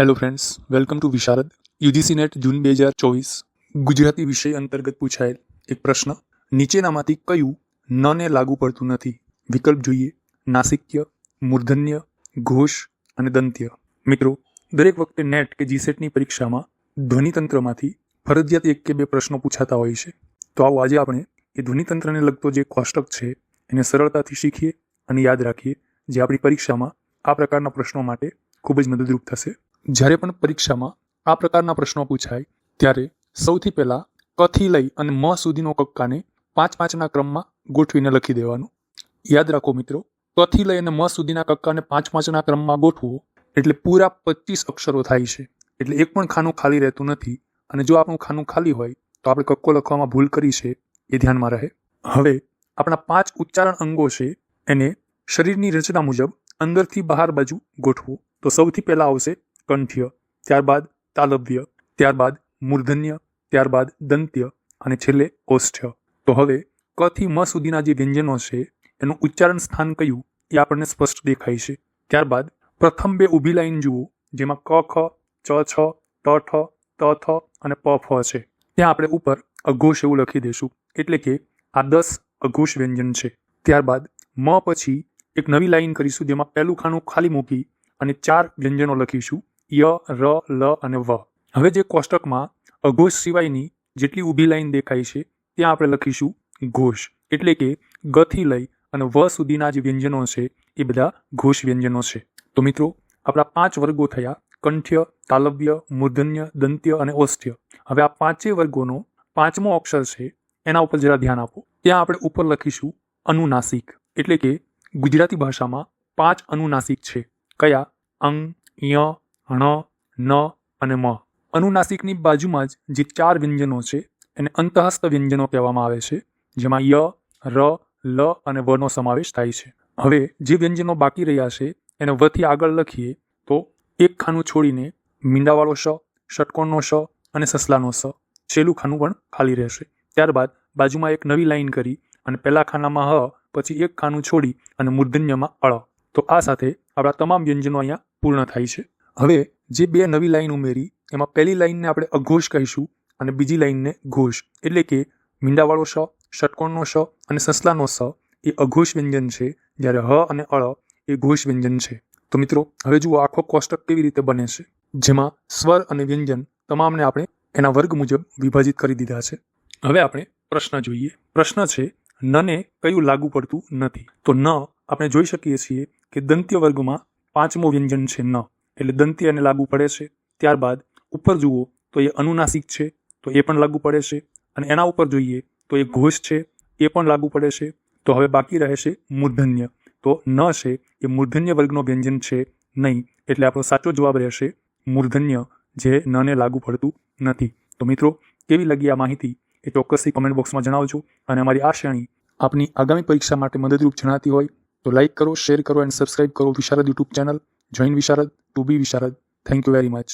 Hello friends welcome to Visharad UGC NET June બે હજાર ચોવીસ ગુજરાતી વિષય અંતર્ગત પૂછાયેલ એક પ્રશ્ન. નીચેનામાંથી કયું નને લાગુ પડતું નથી? વિકલ્પ જોઈએ. નાસિક્ય, મૂર્ધન્ય, ઘોષ અને દંત્ય. મિત્રો, દરેક વખતે નેટ કે જીસેટની પરીક્ષામાં ધ્વનિતંત્રમાંથી ફરજિયાત એક કે બે પ્રશ્નો પૂછાતા હોય છે. તો આવો આજે આપણે એ ધ્વનિતંત્રને લગતો જે કોષ્ટક છે, એને સરળતાથી શીખીએ અને યાદ રાખીએ જે આપણી પરીક્ષામાં આ પ્રકારના પ્રશ્નો માટે ખૂબ જ મદદરૂપ થશે. જ્યારે પણ પરીક્ષામાં આ પ્રકારના પ્રશ્નો પૂછાય, ત્યારે સૌથી પહેલાં કથી લઈ અને મ સુધીનો કક્કાને પાંચ પાંચના ક્રમમાં ગોઠવીને લખી દેવાનું. યાદ રાખો મિત્રો, કથી લઈ અને મ સુધીના કક્કાને પાંચ પાંચના ક્રમમાં ગોઠવો એટલે પૂરા પચીસ અક્ષરો થાય છે. એટલે એક પણ ખાનું ખાલી રહેતું નથી અને જો આપણું ખાનું ખાલી હોય, તો આપણે કક્કો લખવામાં ભૂલ કરી છે, એ ધ્યાનમાં રહે. હવે આપણા પાંચ ઉચ્ચારણ અંગો છે, એને શરીરની રચના મુજબ અંદરથી બહાર બાજુ ગોઠવો. તો સૌથી પહેલાં આવશે કંઠ્ય, ત્યારબાદ તાલવ્ય, ત્યારબાદ મૂર્ધન્ય, ત્યારબાદ દંત્ય અને છેલ્લે ઓષ્ઠ્ય તો હવે ક થી મ સુધીના જે વ્યંજનો છે, એનું ઉચ્ચારણ સ્થાન કયું એ આપણને સ્પષ્ટ દેખાય છે. ત્યારબાદ પ્રથમ બે ઊભી લાઈન જુઓ, જેમાં ક, ખ, ચ, છ, ટ, ઠ, ત, થ અને પ, ફ છે. ત્યાં આપણે ઉપર અઘોષ એવું લખી દઈશું, એટલે કે આ દસ અઘોષ વ્યંજન છે. ત્યારબાદ મ પછી એક નવી લાઈન કરીશું જેમાં પહેલું ખાનું ખાલી મૂકી અને ચાર વ્યંજનો લખીશું. ય, ર, લ અને વ. હવે જે કોષ્ટકમાં અઘોષ સિવાયની જેટલી ઊભી લાઈન દેખાય છે, ત્યાં આપણે લખીશું ઘોષ. એટલે કે ગ થી લઈ અને વ સુધીના જે વ્યંજનો છે, એ બધા ઘોષ વ્યંજનો છે. તો મિત્રો, આપણા પાંચ વર્ગો થયા, કંઠ્ય, તાલવ્ય, મૂર્ધન્ય, દંત્ય અને ઓષ્ઠ્ય હવે આ પાંચેય વર્ગોનો પાંચમો અક્ષર છે, એના ઉપર જરા ધ્યાન આપો. ત્યાં આપણે ઉપર લખીશું અનુનાસિક. એટલે કે ગુજરાતી ભાષામાં પાંચ અનુનાસિક છે. કયા? અંગ, ય ણ ન અને મ. અનુનાસિકની બાજુમાં જ જે ચાર વ્યંજનો છે, એને અંતહસ્ત વ્યંજનો કહેવામાં આવે છે, જેમાં ય, ર, લ અને વનો સમાવેશ થાય છે. હવે જે વ્યંજનો બાકી રહ્યા છે, એને વથી આગળ લખીએ તો એક ખાનું છોડીને મીંડાવાળો શ, ષટકોણનો શ અને સસલાનો સ. છેલ્લું ખાનું પણ ખાલી રહેશે. ત્યારબાદ બાજુમાં એક નવી લાઈન કરી અને પહેલા ખાનામાં હ, પછી એક ખાનું છોડી અને મૂર્ધન્યમાં અળ. તો આ સાથે આપણા તમામ વ્યંજનો અહીંયા પૂર્ણ થાય છે. હવે જે બે નવી લાઈન ઉમેરી, એમાં પહેલી લાઈનને આપણે અઘોષ કહીશું અને બીજી લાઈનને ઘોષ. એટલે કે મીંડાવાળો શ ષટકોણનો શ અને સસલાનો સ એ અઘોષ વ્યંજન છે, જ્યારે હ અને અળ એ ઘોષ વ્યંજન છે. તો મિત્રો, હવે જુઓ આખો કોષ્ટક કેવી રીતે બને છે. જેમાં સ્વર અને વ્યંજન તમામને આપણે એના વર્ગ મુજબ વિભાજિત કરી દીધા છે. હવે આપણે પ્રશ્ન જોઈએ. પ્રશ્ન છે, નને કયું લાગુ પડતું નથી? તો ન આપણે જોઈ શકીએ છીએ કે દંત્ય વર્ગમાં પાંચમો વ્યંજન છે ન. એટલે દંતી અને લાગુ પડે છે. ત્યારબાદ, ઉપર જુઓ, તો એ અનુનાસિક છે, તો એ પણ લાગુ પડે છે. અને એના ઉપર જોઈએ, તો એ ઘોષ છે, એ પણ લાગુ પડે છે. તો હવે બાકી રહે છે મૂર્ધન્ય. તો ન છે, એ મૂર્ધન્ય વર્ગનો વ્યંજન છે નહીં, એટલે આપણો સાચો જવાબ રહેશે મૂર્ધન્ય, જે નને લાગુ પડતું નથી. તો મિત્રો, કેવી લાગી આ માહિતી? એ ચોક્કસથી કમેન્ટ બોક્સમાં જણાવજો. અને અમારી આ શ્રેણી આપની આગામી પરીક્ષા માટે મદદરૂપ જણાતી હોય, તો લાઇક કરો શેર કરો એન્ડ સબસ્ક્રાઇબ કરો Visharad YouTube channel join Visharad. To be Visharad thank you very much